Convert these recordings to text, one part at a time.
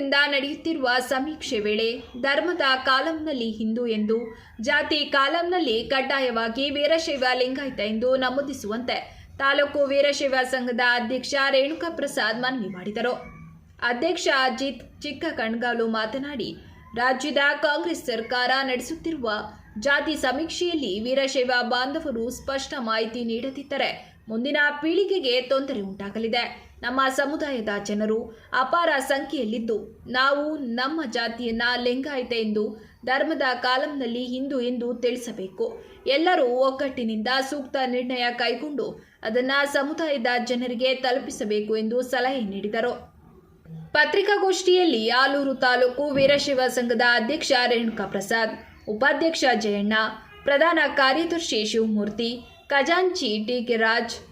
ದಿನಗಳಿಂದ ನಡೆಯುತ್ತಿರುವ ಸಮೀಕ್ಷೆ ವೇಳೆ ಧರ್ಮದ ಕಾಲಂನಲ್ಲಿ ಹಿಂದೂ ಎಂದು, ಜಾತಿ ಕಾಲಂನಲ್ಲಿ ಕಡ್ಡಾಯವಾಗಿ ವೀರಶೈವ ಲಿಂಗಾಯತ ಎಂದು ನಮೂದಿಸುವಂತೆ ತಾಲೂಕು ವೀರಶೈವ ಸಂಘದ ಅಧ್ಯಕ್ಷ ರೇಣುಕಾ ಪ್ರಸಾದ್ ಮನವಿ ಮಾಡಿದರು. ಅಧ್ಯಕ್ಷ ಅಜಿತ್ ಚಿಕ್ಕ ಕಣ್ಗಾಲು ಮಾತನಾಡಿ, ರಾಜ್ಯದ ಕಾಂಗ್ರೆಸ್ ಸರ್ಕಾರ ನಡೆಸುತ್ತಿರುವ ಜಾತಿ ಸಮೀಕ್ಷೆಯಲ್ಲಿ ವೀರಶೈವ ಬಾಂಧವರು ಸ್ಪಷ್ಟ ಮಾಹಿತಿ ನೀಡದಿದ್ದರೆ ಮುಂದಿನ ಪೀಳಿಗೆಗೆ ತೊಂದರೆ ಉಂಟಾಗಲಿದೆ. ನಮ್ಮ ಸಮುದಾಯದ ಜನರು ಅಪಾರ ಸಂಖ್ಯೆಯಲ್ಲಿದ್ದು, ನಾವು ನಮ್ಮ ಜಾತಿಯನ್ನ ಲಿಂಗಾಯತ ಎಂದು, ಧರ್ಮದ ಕಾಲಂನಲ್ಲಿ ಹಿಂದೂ ಎಂದು ತಿಳಿಸಬೇಕು. ಎಲ್ಲರೂ ಒಗ್ಗಟ್ಟಿನಿಂದ ಸೂಕ್ತ ನಿರ್ಣಯ ಕೈಗೊಂಡು ಅದನ್ನ ಸಮುದಾಯದ ಜನರಿಗೆ ತಲುಪಿಸಬೇಕು ಎಂದು ಸಲಹೆ ನೀಡಿದರು. ಪತ್ರಿಕಾಗೋಷ್ಠಿಯಲ್ಲಿ ಆಲೂರು ತಾಲೂಕು ವೀರಶೈವ ಸಂಘದ ಅಧ್ಯಕ್ಷ ರೇಣುಕಾ ಪ್ರಸಾದ್, ಉಪಾಧ್ಯಕ್ಷ ಜಯಣ್ಣ, ಪ್ರಧಾನ ಕಾರ್ಯದರ್ಶಿ ಶಿವಮೂರ್ತಿ, ಖಜಾಂಚಿ ಟಿಕೆ ರಾಜ್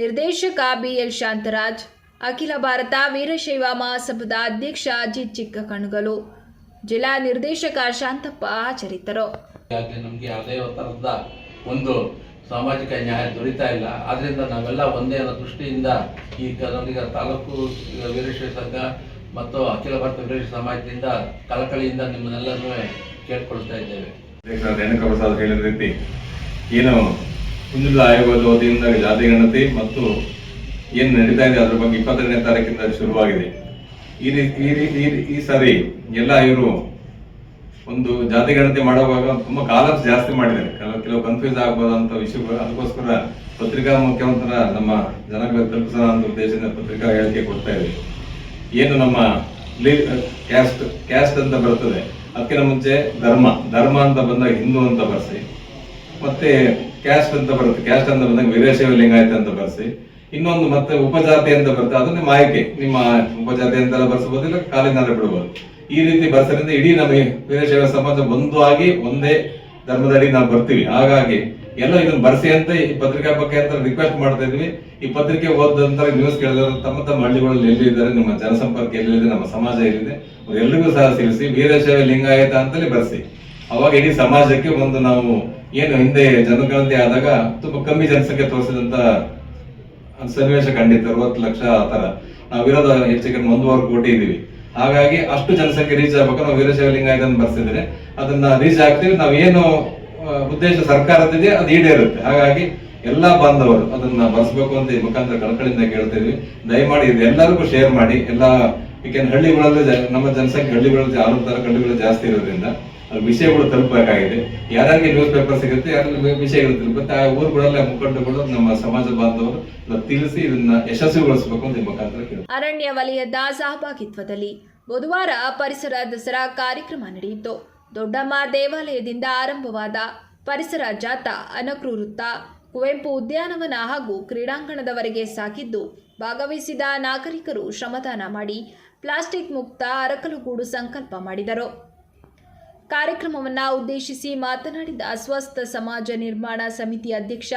ನಿರ್ದೇಶಕ ಬಿಎಲ್ ಶಾಂತರಾಜ್ ಅಖಿಲ ಭಾರತ ವೀರಶೈವ ಮಹಾಸಭಾದ ಅಧ್ಯಕ್ಷ ಅಜಿತ್ ಚಿಕ್ಕಕಣಗಲು ಜಿಲ್ಲಾ ನಿರ್ದೇಶಕ ಶಾಂತಪ್ಪ ಆಚರಿತರು. ನಮಗೆ ಯಾವುದೇ ಥರದ ಒಂದು ಸಾಮಾಜಿಕ ನ್ಯಾಯ ದೊರೀತಾ ಇಲ್ಲ. ಆದ್ರಿಂದ ನಾವೆಲ್ಲ ಒಂದೇ ಅನ್ನೋ ದೃಷ್ಟಿಯಿಂದ ಈ ನಮಗೆ ತಾಲೂಕು ವೀರಶೈವ ಸಂಘ ಮತ್ತು ಅಖಿಲ ಭಾರತ ವೀರಶೈವ ಸಮಾಜದಿಂದ ಕಳಕಳಿಯಿಂದ ನಿಮ್ಮನ್ನೆಲ್ಲರೂ ಕೇಳ್ಕೊಳ್ತಾ ಇದ್ದೇವೆ. ರೇಣುಕಾ ಪ್ರಸಾದ್ ಹೇಳಿದ ರೀತಿ ಏನು ಹಿಂದುಳಿದ ಆಯೋಗದ ವತಿಯಿಂದ ಜಾತಿ ಗಣತಿ ಮತ್ತು ಏನು ನಡೀತಾ ಇದೆ ಅದರ ಬಗ್ಗೆ ಇಪ್ಪತ್ತೆರಡನೇ ತಾರೀಕಿಂದ ಶುರುವಾಗಿದೆ. ಈ ರೀತಿ ಈ ರೀತಿ ಈ ಸಾರಿ ಎಲ್ಲ ಇವರು ಒಂದು ಜಾತಿ ಗಣತಿ ಮಾಡುವಾಗ ತುಂಬಾ ಕಾಲಮ್ಸ್ ಜಾಸ್ತಿ ಮಾಡಿದ್ದಾರೆ. ಕೆಲವು ಕೆಲವು ಕನ್ಫ್ಯೂಸ್ ಆಗ್ಬೋದಂತ ವಿಷಯ, ಅದಕ್ಕೋಸ್ಕರ ಪತ್ರಿಕಾ ಮುಖ್ಯಮಂತ್ರಿ ನಮ್ಮ ಜನಗಳ ತಲುಪಿಸೋಣ ಅಂತ ಉದ್ದೇಶದಿಂದ ಪತ್ರಿಕಾ ಹೇಳಿಕೆ ಕೊಡ್ತಾ ಇದ್ದೀವಿ ಏನು ನಮ್ಮ ಕ್ಯಾಸ್ಟ್ ಕ್ಯಾಸ್ಟ್ ಅಂತ ಬರ್ತದೆ. ಅದಕ್ಕಿಂತ ಮುಂಚೆ ಧರ್ಮ ಧರ್ಮ ಅಂತ ಬಂದಾಗ ಹಿಂದೂ ಅಂತ ಬರ್ಸಿ. ಮತ್ತೆ ಕ್ಯಾಸ್ಟ್ ಅಂತ ಬರುತ್ತೆ. ಕ್ಯಾಸ್ಟ್ ಅಂತ ಬಂದಾಗ ವೀರಶೈವ ಲಿಂಗಾಯತ ಅಂತ ಬರ್ಸಿ. ಇನ್ನೊಂದು ಮತ್ತೆ ಉಪಜಾತಿ ಅಂತ ಬರುತ್ತೆ. ಅದು ನಿಮ್ಮ ಆಯ್ಕೆ. ನಿಮ್ಮ ಉಪಜಾತಿ ಅಂತೆಲ್ಲ ಬರ್ಸಬಹುದು ಇಲ್ಲ ಕಾಲಿನಾದ್ರೆ ಬಿಡಬಹುದು ಈ ರೀತಿ ಬರ್ಸೋದ್ರಿಂದ ಇಡೀ ನಮಗೆ ವೀರಶೈವ ಸಮಾಜ ಒಂದು ಆಗಿ, ಒಂದೇ ಧರ್ಮದಡಿ ನಾವು ಬರ್ತೀವಿ. ಹಾಗಾಗಿ ಎಲ್ಲ ಇದನ್ನ ಬರ್ಸಿ ಅಂತ ಈ ಪತ್ರಿಕಾ ಬಗ್ಗೆ ಅಂತ ರಿಕ್ವೆಸ್ಟ್ ಮಾಡ್ತಾ ಇದ್ವಿ. ಈ ಪತ್ರಿಕೆ ಓದಂತ ನ್ಯೂಸ್ ಕೇಳಿದ್ರೆ ತಮ್ಮ ತಮ್ಮ ಹಳ್ಳಿಗಳಲ್ಲಿ ಎಲ್ಲಿದ್ದಾರೆ, ನಿಮ್ಮ ಜನಸಂಪರ್ಕ ಎಲ್ಲಿದೆ, ನಮ್ಮ ಸಮಾಜ ಎಲ್ಲಿದೆ ಎಲ್ಲರಿಗೂ ಸಹ ಸೇರಿಸಿ ವೀರಶೈವ ಲಿಂಗಾಯತ ಅಂತಲೇ ಬರ್ಸಿ. ಅವಾಗ ಇಡೀ ಸಮಾಜಕ್ಕೆ ಒಂದು ನಾವು ಏನು ಹಿಂದೆ ಜನಗಣತಿ ಆದಾಗ ತುಂಬಾ ಕಮ್ಮಿ ಜನಸಂಖ್ಯೆ ತೋರಿಸಿದಂತ ಸನ್ನಿವೇಶ ಖಂಡಿತ ಅರವತ್ತು ಲಕ್ಷ ಆ ತರ ನಾವು ವಿರೋಧ ಹೆಚ್ಚಿಗೆ ಒಂದೂವರೆ ಕೋಟಿ ಇದೀವಿ ಹಾಗಾಗಿ ಅಷ್ಟು ಜನಸಂಖ್ಯೆ ರೀಚ್ ಆಗ್ಬೇಕು. ನಾವು ವೀರಶೈವ ಇದನ್ನು ಬರ್ಸಿದ್ರೆ ಅದನ್ನ ರೀಚ್ ಆಗ್ತೀವಿ. ನಾವು ಏನು ಆ, ಉದ್ದೇಶ ಸರ್ಕಾರದಿದೆ ಅದು ಈಡೇರುತ್ತೆ. ಹಾಗಾಗಿ ಎಲ್ಲಾ ಬಾಂಧವರು ಅದನ್ನ ಬರ್ಸ್ಬೇಕು ಅಂತ ಈ ಮುಖಾಂತರ ಕಳಕಳಿಂದ ಕೇಳ್ತೀವಿ ದಯಮಾಡಿ ಇದು ಎಲ್ಲರಿಗೂ ಶೇರ್ ಮಾಡಿ. ಎಲ್ಲಾ ಯಾಕೆಂದ್ರೆ ಹಳ್ಳಿಗಳಲ್ಲಿ ನಮ್ಮ ಜನಸಂಖ್ಯೆ ಹಳ್ಳಿಗಳಲ್ಲಿ ಆರು ತರ ಹಳ್ಳಿಗಳು ಜಾಸ್ತಿ ಇರೋದ್ರಿಂದ. ವಿಷಯಗಳು ತಲುಪಬೇಕಾಗಿದೆ. ಯಾರಿಗೆ ನ್ಯೂಸ್ ಪೇಪರ್ ಸಿಗುತ್ತೆ ಯಾರಿಗೆ ವಿಷಯಗಳು ತಲುಪುತ್ತೆ, ಆ ಊರುಗಳಲ್ಲೇ ಮುಖಂಡಗಳು ನಮ್ಮ ಸಮಾಜ ಬಾಂಧವರು ತಿಳಿಸಿ ಇದನ್ನ ಯಶಸ್ವಿಗೊಳಿಸಬೇಕು ಅಂತ ಮುಖಾಂತರ ಅರಣ್ಯ ವಲಯದ ಸಹಭಾಗಿತ್ವದಲ್ಲಿ ಬುಧವಾರ ಪರಿಸರ ದಸರಾ ಕಾರ್ಯಕ್ರಮ ನಡೆಯಿತು. ದೊಡ್ಡಮ್ಮ ದೇವಾಲಯದಿಂದ ಆರಂಭವಾದ ಪರಿಸರ ಜಾಥಾ ಅನಕ್ರೂ ವೃತ್ತ ಕುವೆಂಪು ಉದ್ಯಾನವನ ಹಾಗೂ ಕ್ರೀಡಾಂಗಣದವರೆಗೆ ಸಾಕಿದ್ದು ಭಾಗವಹಿಸಿದ ನಾಗರಿಕರು ಶ್ರಮದಾನ ಮಾಡಿ, ಪ್ಲಾಸ್ಟಿಕ್ ಮುಕ್ತ ಅರಕಲುಗೂಡು ಸಂಕಲ್ಪ ಮಾಡಿದರು. ಕಾರ್ಯಕ್ರಮವನ್ನು ಉದ್ದೇಶಿಸಿ ಮಾತನಾಡಿದ ಅಸ್ವಸ್ಥ ಸಮಾಜ ನಿರ್ಮಾಣ ಸಮಿತಿ ಅಧ್ಯಕ್ಷ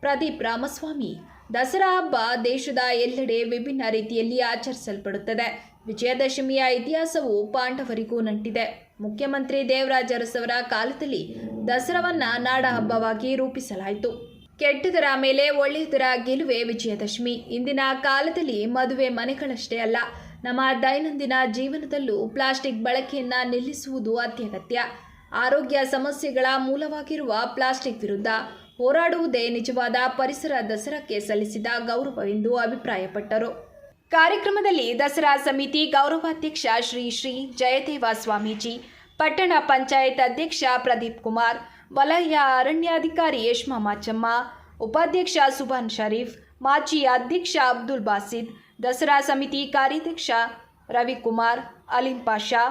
ಪ್ರದೀಪ್ ರಾಮಸ್ವಾಮಿ, ದಸರಾ ಹಬ್ಬ ದೇಶದ ಎಲ್ಲೆಡೆ ವಿಭಿನ್ನ ರೀತಿಯಲ್ಲಿ ಆಚರಿಸಲ್ಪಡುತ್ತದೆ. ವಿಜಯದಶಮಿಯ ಇತಿಹಾಸವು ಪಾಂಡವರಿಗೂ ನಂಟಿದೆ. ಮುಖ್ಯಮಂತ್ರಿ ದೇವರಾಜ ಅರಸವರ ಕಾಲದಲ್ಲಿ ದಸರಾವನ್ನು ನಾಡ ಹಬ್ಬವಾಗಿ ರೂಪಿಸಲಾಯಿತು. ಕೆಟ್ಟದರ ಮೇಲೆ ಒಳ್ಳೆಯದರ ಗೆಲುವೆ ವಿಜಯದಶಮಿ. ಇಂದಿನ ಕಾಲದಲ್ಲಿ ಮದುವೆ ಮನೆಗಳಷ್ಟೇ ಅಲ್ಲ ನಮ್ಮ ದೈನಂದಿನ ಜೀವನದಲ್ಲೂ ಪ್ಲಾಸ್ಟಿಕ್ ಬಳಕೆಯನ್ನು ನಿಲ್ಲಿಸುವುದು ಅತ್ಯಗತ್ಯ. ಆರೋಗ್ಯ ಸಮಸ್ಯೆಗಳ ಮೂಲವಾಗಿರುವ ಪ್ಲಾಸ್ಟಿಕ್ ವಿರುದ್ಧ ಹೋರಾಡುವುದೇ ನಿಜವಾದ ಪರಿಸರ ದಸರಾಕ್ಕೆ ಸಲ್ಲಿಸಿದ ಗೌರವವೆಂದು ಅಭಿಪ್ರಾಯಪಟ್ಟರು. ಕಾರ್ಯಕ್ರಮದಲ್ಲಿ ದಸರಾ ಸಮಿತಿ ಗೌರವಾಧ್ಯಕ್ಷ ಶ್ರೀ ಶ್ರೀ ಜಯದೇವ ಸ್ವಾಮೀಜಿ, ಪಟ್ಟಣ ಪಂಚಾಯತ್ ಅಧ್ಯಕ್ಷ ಪ್ರದೀಪ್ ಕುಮಾರ್, ವಲಯ ಅರಣ್ಯಾಧಿಕಾರಿ ಯಶ್ಮಾ ಮಾಚಮ್ಮ, ಉಪಾಧ್ಯಕ್ಷ ಸುಭಾನ್ ಶರೀಫ್, ಮಾಜಿ ಅಧ್ಯಕ್ಷ ಅಬ್ದುಲ್ ಬಾಸಿದ್ ದಸರಾ ಸಮಿತಿ ಕಾರ್ಯಾಧ್ಯಕ್ಷ ರವಿಕುಮಾರ್, ಅಲಿಂ ಪಾಷಾ,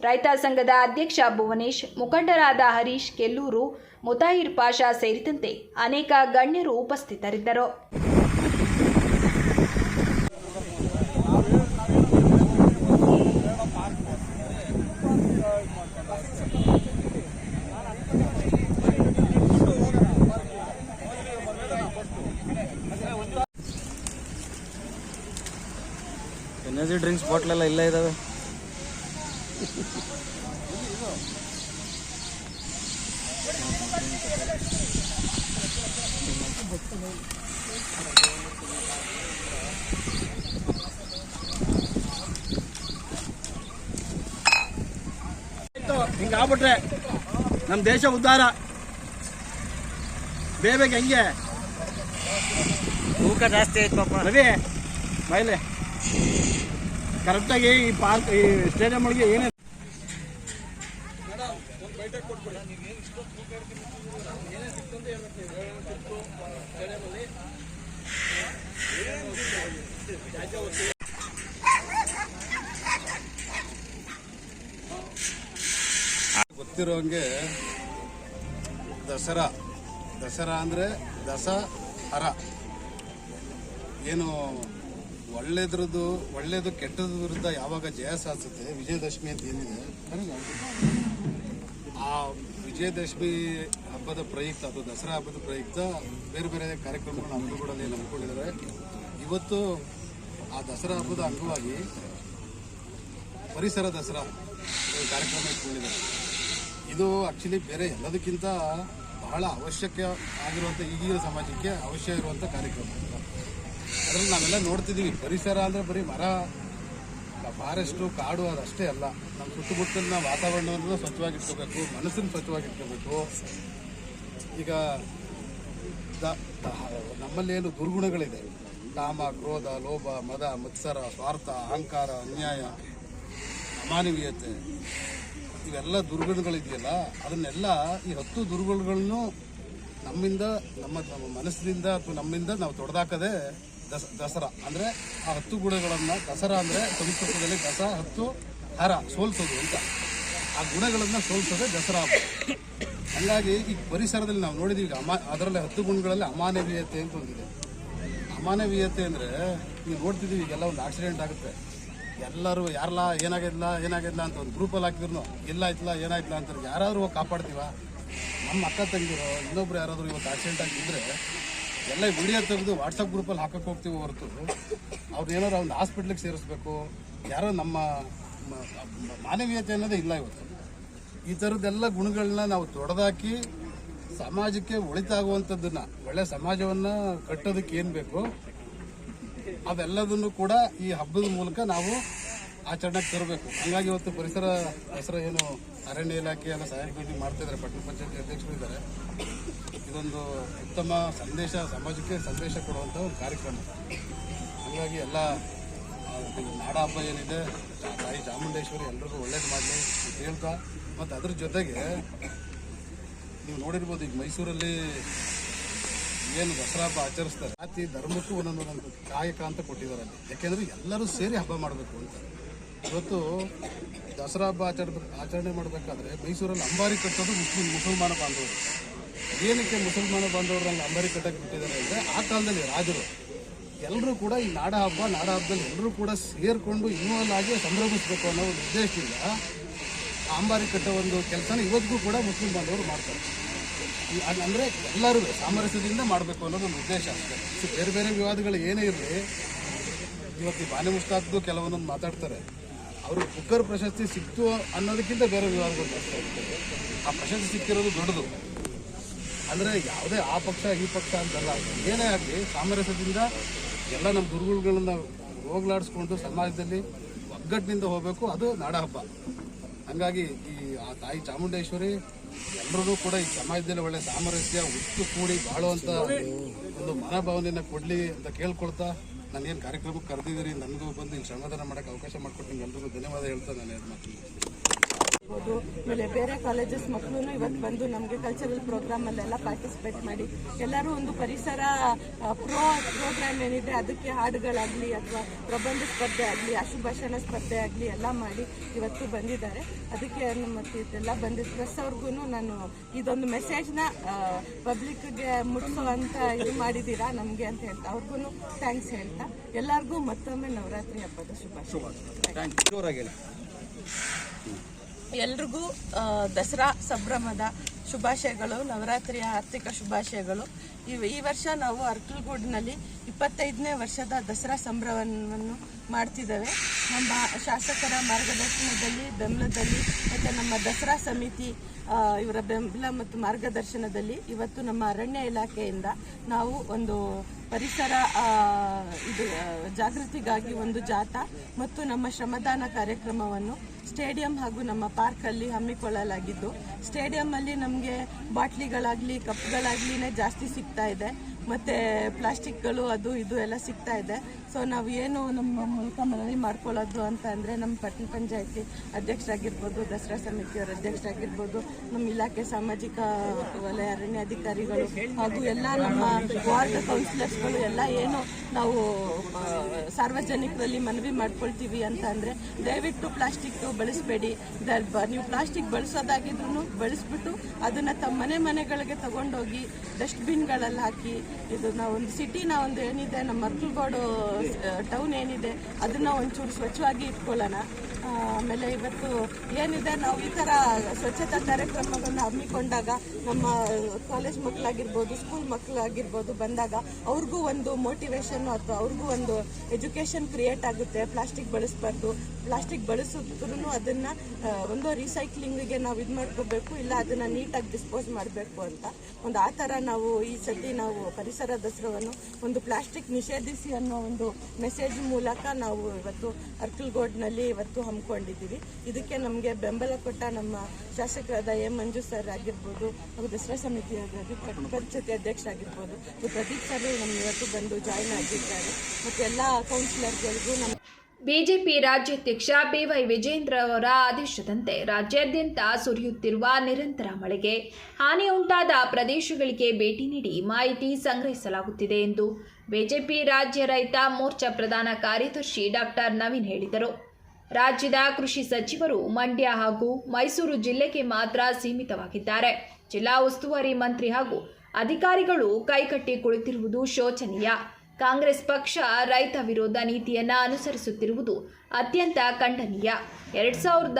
ರೈತ ಸಂಘದ ಅಧ್ಯಕ್ಷ ಭುವನೇಶ್, ಮುಖಂಡರಾದ ಹರೀಶ್, ಕೆಲ್ಲೂರು ಮುತಾಹಿರ್ ಪಾಷಾ ಸೇರಿದಂತೆ ಅನೇಕ ಗಣ್ಯರು ಉಪಸ್ಥಿತರಿದ್ದರು. ಎನರ್ಜಿ ಡ್ರಿಂಕ್ಸ್ ಬಾಟ್ಲೆಲ್ಲ ಇಲ್ಲ ಇದಾವೆ. ಹಿಂಗಾಗ್ಬಿಟ್ರೆ ನಮ್ ನಮ್ಮ ದೇಶ ಉದ್ಧಾರ. ಬೇಬೇಕು ಹೆಂಗೆ? ತೂಕ ಜಾಸ್ತಿ ಆಯ್ತು ಪಾಪ. ರವಿ ಬಾಯ್ಲೆ ಕರೆಕ್ಟಾಗಿ ಈ ಪಾರ್ಕ್ ಈ ಸ್ಟೇಡಿಯಂ ಒಳಗೆ ಏನೇ ಗೊತ್ತಿರೋಂಗೆ ದಸರಾ. ದಸರಾ ಅಂದರೆ ದಸ ಹರ. ಏನು ಒಳ್ಳೇದ್ರದ್ದು, ಒಳ್ಳೇದು ಕೆಟ್ಟದ ವಿರುದ್ಧ ಯಾವಾಗ ಜಯ ಸಾಧಿಸುತ್ತೆ? ವಿಜಯದಶಮಿ ಅಂತ ಏನಿದೆ? ಆ ವಿಜಯದಶಮಿ ಹಬ್ಬದ ಪ್ರಯುಕ್ತ ಅಥವಾ ದಸರಾ ಹಬ್ಬದ ಪ್ರಯುಕ್ತ ಬೇರೆ ಬೇರೆ ಕಾರ್ಯಕ್ರಮಗಳನ್ನ ಹಮ್ಮಿಕೊಳ್ಳಲಿ ನಂಬಿಕೊಂಡಿದ್ದಾರೆ ಇವತ್ತು ಆ ದಸರಾ ಹಬ್ಬದ ಅಂಗವಾಗಿ ಪರಿಸರ ದಸರಾ ಕಾರ್ಯಕ್ರಮ ಇಟ್ಕೊಂಡಿದ್ದಾರೆ. ಇದು ಆಕ್ಚುಲಿ ಬೇರೆ ಎಲ್ಲದಕ್ಕಿಂತ ಬಹಳ ಅವಶ್ಯಕ ಆಗಿರುವಂಥ ಈಗಿನ ಸಮಾಜಕ್ಕೆ ಅವಶ್ಯ ಇರುವಂಥ ಕಾರ್ಯಕ್ರಮ. ಅದರಲ್ಲಿ ನಾವೆಲ್ಲ ನೋಡ್ತಿದ್ದೀವಿ ಪರಿಸರ ಅಂದರೆ ಬರೀ ಮರ ಫಾರೆಸ್ಟು ಕಾಡು ಅದಷ್ಟೇ ಅಲ್ಲ. ನಮ್ಮ ಸುತ್ತಮುತ್ತಲಿನ ವಾತಾವರಣವನ್ನು ಸ್ವಚ್ಛವಾಗಿಟ್ಕೋಬೇಕು, ಮನಸ್ಸನ್ನು ಸ್ವಚ್ಛವಾಗಿಟ್ಕೋಬೇಕು. ಈಗ ನಮ್ಮಲ್ಲೇನು ದುರ್ಗುಣಗಳಿದೆ. ಕಾಮ, ಕ್ರೋಧ, ಲೋಭ, ಮದ, ಮತ್ಸರ, ಸ್ವಾರ್ಥ, ಅಹಂಕಾರ, ಅನ್ಯಾಯ, ಅಮಾನವೀಯತೆ, ಇವೆಲ್ಲ ದುರ್ಗುಣಗಳಿದೆಯಲ್ಲ, ಅದನ್ನೆಲ್ಲ ಈ ಹತ್ತು ದುರ್ಗುಣಗಳನ್ನು ನಮ್ಮಿಂದ, ನಮ್ಮ ನಮ್ಮ ಮನಸ್ಸಿನಿಂದ ಅಥವಾ ನಮ್ಮಿಂದ ನಾವು ತೊಡೆದಾಕದೆ ದಸ, ದಸರಾ ಅಂದರೆ ಆ ಹತ್ತು ಗುಣಗಳನ್ನು ದಸರಾ ಅಂದರೆ ಸಂಸ್ಕೃತದಲ್ಲಿ ದಸ, ಹತ್ತು, ಹರ ಸೋಲ್ಸೋದು ಅಂತ. ಆ ಗುಣಗಳನ್ನು ಸೋಲ್ಸೋದೇ ದಸರಾ ಹಬ್ಬ ಹಂಗಾಗಿ ಈ ಪರಿಸರದಲ್ಲಿ ನಾವು ನೋಡಿದೀವಿ ಈಗ ಅಮಾ, ಅದರಲ್ಲಿ ಹತ್ತು ಗುಣಗಳಲ್ಲಿ ಅಮಾನವೀಯತೆ ಅಂತ ಒಂದಿದೆ. ಅಮಾನವೀಯತೆ ಅಂದರೆ ನೀವು ನೋಡ್ತಿದ್ದೀವಿ ಈಗೆಲ್ಲ ಒಂದು ಆಕ್ಸಿಡೆಂಟ್ ಆಗುತ್ತೆ. ಎಲ್ಲರೂ ಯಾರಲ್ಲ ಏನಾಗಿಲ್ಲ ಏನಾಗಿಲ್ಲ ಅಂತ ಒಂದು ಗ್ರೂಪಲ್ಲಿ ಹಾಕಿದ್ರು ಇಲ್ಲ ಆಯ್ತಲ್ಲ ಏನಾಯ್ತಲ್ಲ ಅಂತಾರೆ ಯಾರಾದರೂ ಕಾಪಾಡ್ತೀವ? ನಮ್ಮ ಅಕ್ಕ ತಂಗಿರೋ ಇನ್ನೊಬ್ರು ಯಾರಾದರೂ ಇವತ್ತು ಆಕ್ಸಿಡೆಂಟ್ ಆಗಿದ್ರೆ ಎಲ್ಲ ವಿಡಿಯೋ ತೆಗೆದು ವಾಟ್ಸಪ್ ಗ್ರೂಪಲ್ಲಿ ಹಾಕಕ್ಕೆ ಹೋಗ್ತೀವಿ ಹೊರತು, ಅವ್ರು ಏನಾರು ಒಂದು ಹಾಸ್ಪಿಟ್ಲಿಗೆ ಸೇರಿಸ್ಬೇಕು. ಯಾರೋ ನಮ್ಮ ಮಾನವೀಯತೆ ಅನ್ನೋದೇ ಇಲ್ಲ ಇವತ್ತು. ಈ ಥರದ್ದೆಲ್ಲ ಗುಣಗಳನ್ನ ನಾವು ತೊಡೆದಾಕಿ ಸಮಾಜಕ್ಕೆ ಒಳಿತಾಗುವಂಥದ್ದನ್ನು, ಒಳ್ಳೆ ಸಮಾಜವನ್ನು ಕಟ್ಟೋದಕ್ಕೆ ಏನು ಬೇಕು ಅವೆಲ್ಲದನ್ನು ಕೂಡ ಈ ಹಬ್ಬದ ಮೂಲಕ ನಾವು ಆಚರಣೆಗೆ ತರಬೇಕು. ಹಂಗಾಗಿ ಇವತ್ತು ಪರಿಸರ ಹೆಸರು ಏನು ಅರಣ್ಯ ಇಲಾಖೆ ಎಲ್ಲ ಸಹಾಯಕ ಮಾಡ್ತಾ ಮಾಡ್ತಿದ್ದಾರೆ ಪಟ್ಟಣ ಪಂಚಾಯತಿ ಅಧ್ಯಕ್ಷರು ಇದ್ದಾರೆ. ಇದೊಂದು ಉತ್ತಮ ಸಂದೇಶ, ಸಮಾಜಕ್ಕೆ ಸಂದೇಶ ಕೊಡುವಂಥ ಒಂದು ಕಾರ್ಯಕ್ರಮ. ಹಾಗಾಗಿ ಎಲ್ಲ ನಾಡ ಹಬ್ಬ ಏನಿದೆ ತಾಯಿ ಚಾಮುಂಡೇಶ್ವರಿ ಎಲ್ಲರಿಗೂ ಒಳ್ಳೇದು ಮಾಡಲಿ ಅಂತ ಹೇಳ್ತಾ, ಮತ್ತು ಅದ್ರ ಜೊತೆಗೆ ನೀವು ನೋಡಿರ್ಬೋದು ಈಗ ಮೈಸೂರಲ್ಲಿ ಏನು ದಸರಾ ಹಬ್ಬ ಆಚರಿಸ್ತಾರೆ. ಜಾತಿ, ಧರ್ಮಕ್ಕೂ ಒಂದೊಂದು ಒಂದೊಂದು ಕಾಯಕ ಅಂತ ಕೊಟ್ಟಿದ್ದಾರೆ ಅಲ್ಲಿ. ಯಾಕೆಂದರೆ ಎಲ್ಲರೂ ಸೇರಿ ಹಬ್ಬ ಮಾಡಬೇಕು ಅಂತ. ಇವತ್ತು ದಸರಾ ಹಬ್ಬ ಆಚರಣೆ ಆಚರಣೆ ಮಾಡಬೇಕಾದ್ರೆ ಮೈಸೂರಲ್ಲಿ ಅಂಬಾರಿ ಕಟ್ಟೋದು ಮುಸ್ಲಿಂ, ಮುಸಲ್ಮಾನ ಬಾಂಧವರು. ಏನಕ್ಕೆ ಮುಸಲ್ಮಾನ ಬಾಂಧವರನ್ನ ಅಂಬಾರಿ ಕಟ್ಟಕ್ಕೆ ಬಿಟ್ಟಿದ್ದಾರೆ ಅಂದರೆ ಆ ಕಾಲದಲ್ಲಿ ರಾಜರು. ಎಲ್ಲರೂ ಕೂಡ ಈ ನಾಡ ಹಬ್ಬ, ನಾಡ ಹಬ್ಬದಲ್ಲಿ ಎಲ್ಲರೂ ಕೂಡ ಸೇರಿಕೊಂಡು ಇನ್ವಾಲ್ವ್ ಆಗಿ ಸಂಭ್ರಮಿಸಬೇಕು ಅನ್ನೋ ಒಂದು ಉದ್ದೇಶದಿಂದ ಅಂಬಾರಿ ಕಟ್ಟೋ ಒಂದು ಕೆಲಸನ ಇವತ್ತಿಗೂ ಕೂಡ ಮುಸ್ಲಿಂ ಬಾಂಧವರು ಮಾಡ್ತಾರೆ. ಅಂದರೆ ಎಲ್ಲರೂ ಸಾಮರಸ್ಯದಿಂದ ಮಾಡಬೇಕು ಅನ್ನೋದು ಒಂದು ಉದ್ದೇಶ ಅಷ್ಟೇ. ಬೇರೆ ಬೇರೆ ವಿವಾದಗಳು ಏನೇ ಇರಲಿ, ಇವತ್ತು ಬಾನೆ ಮುಷ್ತಾಕ್ದು ಕೆಲವೊಂದೊಂದು ಮಾತಾಡ್ತಾರೆ. ಅವರು ಕುಕ್ಕರ್ ಪ್ರಶಸ್ತಿ ಸಿಕ್ತು ಅನ್ನೋದಕ್ಕಿಂತ ಬೇರೆ ವಿವಾದಗಳು ಆ ಪ್ರಶಸ್ತಿ ಸಿಕ್ಕಿರೋದು ದೊಡ್ಡದು. ಅಂದರೆ ಯಾವುದೇ ಆ ಪಕ್ಷ, ಈ ಪಕ್ಷ ಅಂತಲ್ಲ. ಏನೇ ಆಗಲಿ, ಸಾಮರಸ್ಯದಿಂದ ಎಲ್ಲ ನಮ್ಮ ದುರ್ಗುಗಳನ್ನ ಹೋಗ್ಲಾಡಿಸ್ಕೊಂಡು ಸಮಾಜದಲ್ಲಿ ಒಗ್ಗಟ್ಟಿನಿಂದ ಹೋಗಬೇಕು. ಅದು ನಾಡ ಹಬ್ಬ ಹಂಗಾಗಿ ಈ ಆ ತಾಯಿ ಚಾಮುಂಡೇಶ್ವರಿ ಎಲ್ಲರೂ ಕೂಡ ಈ ಸಮಾಜದಲ್ಲಿ ಒಳ್ಳೆ ಸಾಮರಸ್ಯ, ಒಟ್ಟು ಕೂಡಿ ಬಾಳುವಂಥ ಒಂದು ಮನೋಭಾವನೆಯನ್ನು ಕೊಡಲಿ ಅಂತ ಕೇಳ್ಕೊಳ್ತಾ ನಾನೇನು ಕಾರ್ಯಕ್ರಮಕ್ಕೆ ಕರೆದಿದ್ದೀರಿ ನನಗೂ ಬಂದು ಶ್ರಮದಾನ ಮಾಡೋಕ್ಕೆ ಅವಕಾಶ ಮಾಡಿಕೊಟ್ಟು ನಿಮ್ಗೆ ಎಲ್ರಿಗೂ ಧನ್ಯವಾದ ಹೇಳ್ತಾ ನಾನು ಎರಡು ಇರ್ಬೋದು ಆಮೇಲೆ ಬೇರೆ ಕಾಲೇಜಸ್ ಮಕ್ಕಳು ಇವತ್ತು ಬಂದು ನಮಗೆ ಕಲ್ಚರಲ್ ಪ್ರೋಗ್ರಾಮ್ ಅಲ್ಲೆಲ್ಲ ಪಾರ್ಟಿಸಿಪೇಟ್ ಮಾಡಿ. ಎಲ್ಲರೂ ಒಂದು ಪರಿಸರ ಪ್ರೋ ಪ್ರೋಗ್ರಾಮ್ ಏನಿದೆ ಅದಕ್ಕೆ ಹಾಡುಗಳಾಗಲಿ ಅಥವಾ ಪ್ರಬಂಧ ಸ್ಪರ್ಧೆ ಆಗಲಿ ಅಶುಭಾಷಣ ಸ್ಪರ್ಧೆ ಆಗಲಿ ಎಲ್ಲ ಮಾಡಿ ಇವತ್ತು ಬಂದಿದ್ದಾರೆ. ಅದಕ್ಕೆ ಮತ್ತು ಇದೆಲ್ಲ ಬಂದಿದ್ದ ಪ್ರೆಸ್ ಅವ್ರಿಗೂ ನಾನು ಇದೊಂದು ಮೆಸೇಜ್ನ ಪಬ್ಲಿಕ್ಗೆ ಮುಟ್ಟಿಸೋ ಇದು ಮಾಡಿದ್ದೀರಾ ನಮಗೆ ಅಂತ ಹೇಳ್ತಾ. ಅವ್ರಿಗೂ ಥ್ಯಾಂಕ್ಸ್ ಹೇಳ್ತಾ. ಎಲ್ಲರಿಗೂ ಮತ್ತೊಮ್ಮೆ ನವರಾತ್ರಿ ಹಬ್ಬದ ಶುಭಾಶಯ. ಎಲ್ರಿಗೂ ದಸರಾ ಸಂಭ್ರಮದ ಶುಭಾಶಯಗಳು, ನವರಾತ್ರಿಯ ಆರ್ಥಿಕ ಶುಭಾಶಯಗಳು. ಈ ವರ್ಷ ನಾವು ಅರ್ಕಲ್ಗೂಡಿನಲ್ಲಿ ಇಪ್ಪತ್ತೈದನೇ ವರ್ಷದ ದಸರಾ ಸಂಭ್ರಮವನ್ನು ಮಾಡ್ತಿದ್ದೇವೆ. ನಮ್ಮ ಶಾಸಕರ ಮಾರ್ಗದರ್ಶನದಲ್ಲಿ, ಬೆಂಬಲದಲ್ಲಿ, ಮತ್ತು ನಮ್ಮ ದಸರಾ ಸಮಿತಿ ಇವರ ಬೆಂಬಲ ಮತ್ತು ಮಾರ್ಗದರ್ಶನದಲ್ಲಿ ಇವತ್ತು ನಮ್ಮ ಅರಣ್ಯ ಇಲಾಖೆಯಿಂದ ನಾವು ಒಂದು ಪರಿಸರ ಇದು ಜಾಗೃತಿಗಾಗಿ ಒಂದು ಜಾಥಾ ಮತ್ತು ನಮ್ಮ ಶ್ರಮದಾನ ಕಾರ್ಯಕ್ರಮವನ್ನು ಸ್ಟೇಡಿಯಂ ಹಾಗೂ ನಮ್ಮ ಪಾರ್ಕಲ್ಲಿ ಹಮ್ಮಿಕೊಳ್ಳಲಾಗಿದ್ದು ಸ್ಟೇಡಿಯಂಲ್ಲಿ ನಮಗೆ ಬಾಟ್ಲಿಗಳಾಗಲಿ, ಕಪ್ಗಳಾಗ್ಲಿನೇ ಜಾಸ್ತಿ ಸಿಗ್ತಾ ಇದೆ. ಮತ್ತು ಪ್ಲಾಸ್ಟಿಕ್ಗಳು ಅದು ಇದು ಎಲ್ಲ ಸಿಗ್ತಾ ಇದೆ. ಸೊ ನಾವು ಏನು ನಮ್ಮ ಮೂಲಕ ಮನವಿ ಮಾಡ್ಕೊಳ್ಳೋದು ಅಂತ ಅಂದರೆ ನಮ್ಮ ಪಟ್ಟಣ ಪಂಚಾಯತಿ ಅಧ್ಯಕ್ಷರಾಗಿರ್ಬೋದು, ದಸರಾ ಸಮಿತಿಯವರ ಅಧ್ಯಕ್ಷರಾಗಿರ್ಬೋದು ನಮ್ಮ ಇಲಾಖೆ ಸಾಮಾಜಿಕ ವಲಯ ಅರಣ್ಯಾಧಿಕಾರಿಗಳು ಹಾಗೂ ಎಲ್ಲ ನಮ್ಮ ವಾರ್ಡ್ ಕೌನ್ಸಿಲರ್ಸ್ಗಳು ಎಲ್ಲ ಏನು ನಾವು ಸಾರ್ವಜನಿಕರಲ್ಲಿ ಮನವಿ ಮಾಡ್ಕೊಳ್ತೀವಿ ಅಂತ ಅಂದರೆ ದಯವಿಟ್ಟು ಪ್ಲಾಸ್ಟಿಕ್ ಬಳಸಬೇಡಿ. ನೀವು ಪ್ಲಾಸ್ಟಿಕ್ ಬಳಸೋದಾಗಿದ್ರು ಬಳಸ್ಬಿಟ್ಟು ಅದನ್ನು ತಮ್ಮ ಮನೆ ಮನೆಗಳಿಗೆ ತಗೊಂಡೋಗಿ, ಡಸ್ಟ್ಬಿನ್ಗಳಲ್ಲಿ ಹಾಕಿ, ಇದು ನಾವು ಒಂದು ಸಿಟಿನ ಒಂದು ಏನಿದೆ, ನಮ್ಮ ಮರ್ಕಲ್ಗೋಡು ಟೌನ್ ಏನಿದೆ, ಅದನ್ನು ಒಂಚೂರು ಸ್ವಚ್ಛವಾಗಿ ಇಟ್ಕೊಳ್ಳೋಣ. ಆಮೇಲೆ ಇವತ್ತು ಏನಿದೆ, ನಾವು ಈ ಥರ ಸ್ವಚ್ಛತಾ ಕಾರ್ಯಕ್ರಮಗಳನ್ನ ಹಮ್ಮಿಕೊಂಡಾಗ ನಮ್ಮ ಕಾಲೇಜ್ ಮಕ್ಕಳಾಗಿರ್ಬೋದು ಸ್ಕೂಲ್ ಮಕ್ಕಳಾಗಿರ್ಬೋದು ಬಂದಾಗ ಅವ್ರಿಗೂ ಒಂದು ಮೋಟಿವೇಶನ್ ಅಥವಾ ಅವ್ರಿಗೂ ಒಂದು ಎಜುಕೇಷನ್ ಕ್ರಿಯೇಟ್ ಆಗುತ್ತೆ ಪ್ಲಾಸ್ಟಿಕ್ ಬಳಸಬಾರ್ದು ಪ್ಲಾಸ್ಟಿಕ್ ಬಳಸಿದ್ರು ಅದನ್ನ ಒಂದು ರೀಸೈಕ್ಲಿಂಗಿಗೆ ನಾವು ಇದು ಮಾಡ್ಕೋಬೇಕು, ಇಲ್ಲ ಅದನ್ನ ನೀಟಾಗಿ ಡಿಸ್ಪೋಸ್ ಮಾಡಬೇಕು ಅಂತ. ಒಂದು ಆ ಥರ ನಾವು ಈ ಸತಿ ನಾವು ಪರಿಸರ ದಸರವನ್ನು ಒಂದು ಪ್ಲಾಸ್ಟಿಕ್ ನಿಷೇಧಿಸಿ ಅನ್ನೋ ಒಂದು ಮೆಸೇಜ್ ಮೂಲಕ ನಾವು ಇವತ್ತು ಅರ್ಕಲ್ಗೋಡ್ನಲ್ಲಿ ಇವತ್ತು ಹಮ್ಮಿಕೊಂಡಿದ್ದೀವಿ. ಇದಕ್ಕೆ ನಮಗೆ ಬೆಂಬಲ ಕೊಟ್ಟ ನಮ್ಮ ಶಾಸಕರಾದ ಎಂ. ಮಂಜು ಸರ್ ಆಗಿರ್ಬೋದು, ಹಾಗೂ ದಸರಾ ಸಮಿತಿ ಪಟ್ಟಣ ಪಂಚಾಯತಿ ಅಧ್ಯಕ್ಷ ಆಗಿರ್ಬೋದು ಪ್ರದೀಪ್ ಸರ್ ನಮ್ಮ ಇವತ್ತು ಬಂದು ಜಾಯಿನ್ ಆಗಿದ್ದಾರೆ. ಮತ್ತು ಎಲ್ಲ ಕೌನ್ಸಿಲರ್ಗಳಿಗೂ ನಮ್ಮ ಬಿಜೆಪಿ ರಾಜ್ಯಾಧ್ಯಕ್ಷ ಬಿವೈ ವಿಜೇಂದ್ರ ಅವರ ಆದೇಶದಂತೆ ರಾಜ್ಯಾದ್ಯಂತ ಸುರಿಯುತ್ತಿರುವ ನಿರಂತರ ಮಳೆಗೆ ಹಾನಿ ಉಂಟಾದ ಪ್ರದೇಶಗಳಿಗೆ ಭೇಟಿ ನೀಡಿ ಮಾಹಿತಿ ಸಂಗ್ರಹಿಸಲಾಗುತ್ತಿದೆ ಎಂದು ಬಿಜೆಪಿ ರಾಜ್ಯ ರೈತ ಮೋರ್ಚಾ ಪ್ರಧಾನ ಕಾರ್ಯದರ್ಶಿ ಡಾಕ್ಟರ್ ನವೀನ್ ಹೇಳಿದರು. ರಾಜ್ಯದ ಕೃಷಿ ಸಚಿವರು ಮಂಡ್ಯ ಹಾಗೂ ಮೈಸೂರು ಜಿಲ್ಲೆಗೆ ಮಾತ್ರ ಸೀಮಿತವಾಗಿದ್ದಾರೆ. ಜಿಲ್ಲಾ ಉಸ್ತುವಾರಿ ಮಂತ್ರಿ ಹಾಗೂ ಅಧಿಕಾರಿಗಳು ಕೈಕಟ್ಟಿ ಕುಳಿತಿರುವುದು ಶೋಚನೀಯ. ಕಾಂಗ್ರೆಸ್ ಪಕ್ಷ ರೈತ ವಿರೋಧ ನೀತಿಯನ್ನ ಅನುಸರಿಸುತ್ತಿರುವುದು ಅತ್ಯಂತ ಖಂಡನೀಯ. ಎರಡು ಸಾವಿರದ